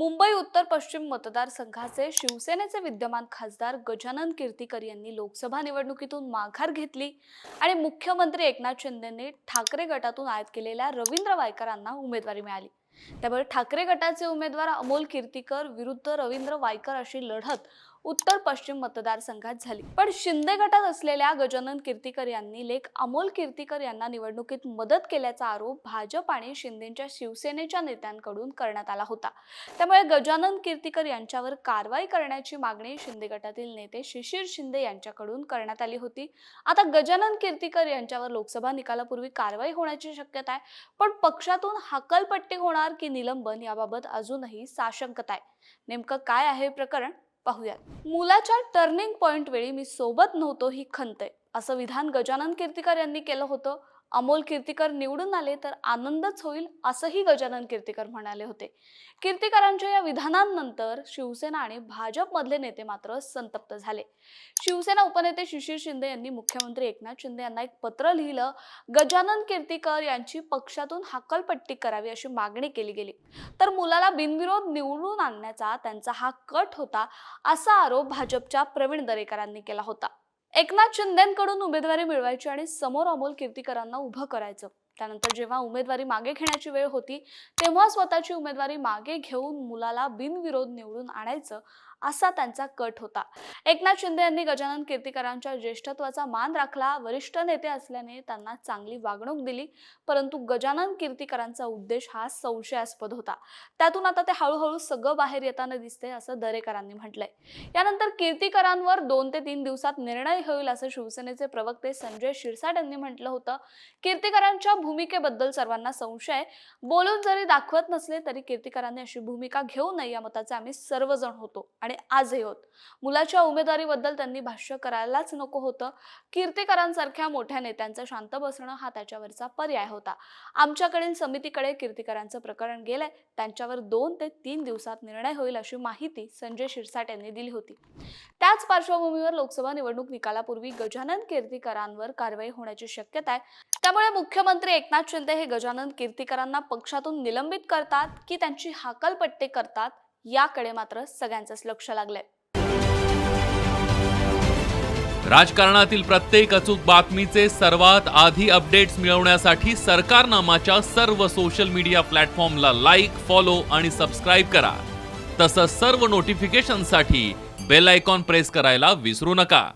मुंबई उत्तर पश्चिम मतदारसंघाचे शिवसेनेचे विद्यमान खासदार गजानन कीर्तीकर यांनी लोकसभा निवडणुकीतून माघार घेतली आणि मुख्यमंत्री एकनाथ शिंदेंनी ठाकरे गटातून आयात केलेल्या रवींद्र वायकरांना उमेदवारी मिळाली. त्यामुळे ठाकरे गटाचे उमेदवार अमोल कीर्तीकर विरुद्ध रवींद्र वायकर अशी लढत उत्तर पश्चिम मतदारसंघात झाली. पण शिंदे गटात असलेल्या गजानन कीर्तीकर यांनी लेख अमोल कीर्तीकर यांना निवडणुकीत मदत केल्याचा आरोप भाजप आणि शिंदेच्या शिवसेनेच्या नेत्यांकडून करण्यात आला होता. त्यामुळे गजानन कीर्तीकर यांच्यावर कारवाई करण्याची मागणी शिंदे गटातील नेते शिशिर शिंदे यांच्याकडून करण्यात आली होती. आता गजानन कीर्तीकर यांच्यावर लोकसभा निकालापूर्वी कारवाई होण्याची शक्यता आहे. पण पक्षातून हकलपट्टी होणार की निलंबन याबाबत अजूनही साशंकता आहे. नेमकं काय आहे प्रकरण? पाहूयात. मुलाच्या टर्निंग पॉइंट वेळी मी सोबत नव्हतो ही खंत आहे. असं विधान गजानन कीर्तिकर यांनी केलं होतं. अमोल कीर्तीकर निवडून आले तर आनंदच होईल असंही गजानन कीर्तीकर म्हणाले होते. कीर्तीकरांच्या या विधानांनंतर शिवसेना आणि भाजपमधले नेते मात्र संतप्त झाले. शिवसेना उपनेते शिशिर शिंदे यांनी मुख्यमंत्री एकनाथ शिंदे यांना एक पत्र लिहिलं गजानन कीर्तीकर यांची पक्षातून हकलपट्टी करावी अशी मागणी केली गेली. तर मुलाला बिनविरोध निवडून आणण्याचा त्यांचा हा कट होता असा आरोप भाजपच्या प्रवीण दरेकरांनी केला होता. एकनाथ शिंदेकडून उमेदवारी मिळवायची आणि समोर अमोल कीर्तीकरांना उभं करायचं. त्यानंतर जेव्हा उमेदवारी मागे घेण्याची वेळ होती तेव्हा स्वतःची उमेदवारी मागे घेऊन मुलाला बिनविरोध निवडून आणायचं असा त्यांचा कट होता. एकनाथ शिंदे यांनी गजानन कीर्तीकरांच्या ज्येष्ठत्वाचा मान राखला. वरिष्ठ नेते असल्याने त्यांना चांगली वागणूक दिली परंतु गजानन कीर्तीकरांचा उद्देश हा संशयास्पद होता. त्यातून आता ते हळूहळू सगळं बाहेर येताना दिसते असं दरेकरांनी म्हटलंय. यानंतर कीर्तीकरांवर दोन ते तीन दिवसात निर्णय होईल असं शिवसेनेचे प्रवक्ते संजय शिरसाट यांनी म्हटलं होतं. कीर्तीकरांच्या भूमिकेबद्दल सर्वांना संशय बोलून जरी दाखवत नसले तरी कीर्तिकरांनी अशी भूमिका घेऊ नये या मताचे आम्ही सर्वजण होतो आणि आजही होत. मुलाच्या उमेदवारीबद्दल त्यांनी भाष्य करायलाच नको होतं. कीर्तिकरांसारख्या मोठ्या नेत्यांचं शांत बसणं हा त्याच्यावरचा पर्याय होता. आमच्याकडील समितीकडे कीर्तिकरांचं प्रकरण गेलंय. त्यांच्यावर दोन ते तीन दिवसात निर्णय होईल अशी माहिती संजय शिरसाट यांनी दिली होती. त्याच पार्श्वभूमीवर लोकसभा निवडणूक निकालापूर्वी गजानन कीर्तिकरांवर कारवाई होण्याची शक्यता आहे. त्यामुळे मुख्यमंत्री मुख्यमंत्री एकनाथ शिंदे हे गजानन कीर्तीकरांना पक्षातून निलंबित करतात की त्यांची हाकलपट्टी करतात याकडे मात्र सगळ्यांचंच लक्ष लागलंय. राजकारणातील प्रत्येक अचूक बातमीचे सर्वात आधी अपडेट्स मिळवण्यासाठी सरकारनामाच्या सर्व सोशल मीडिया प्लॅटफॉर्मला लाईक फॉलो आणि सबस्क्राईब करा. तसंच सर्व नोटिफिकेशनसाठी बेल आयकॉन प्रेस करायला विसरू नका.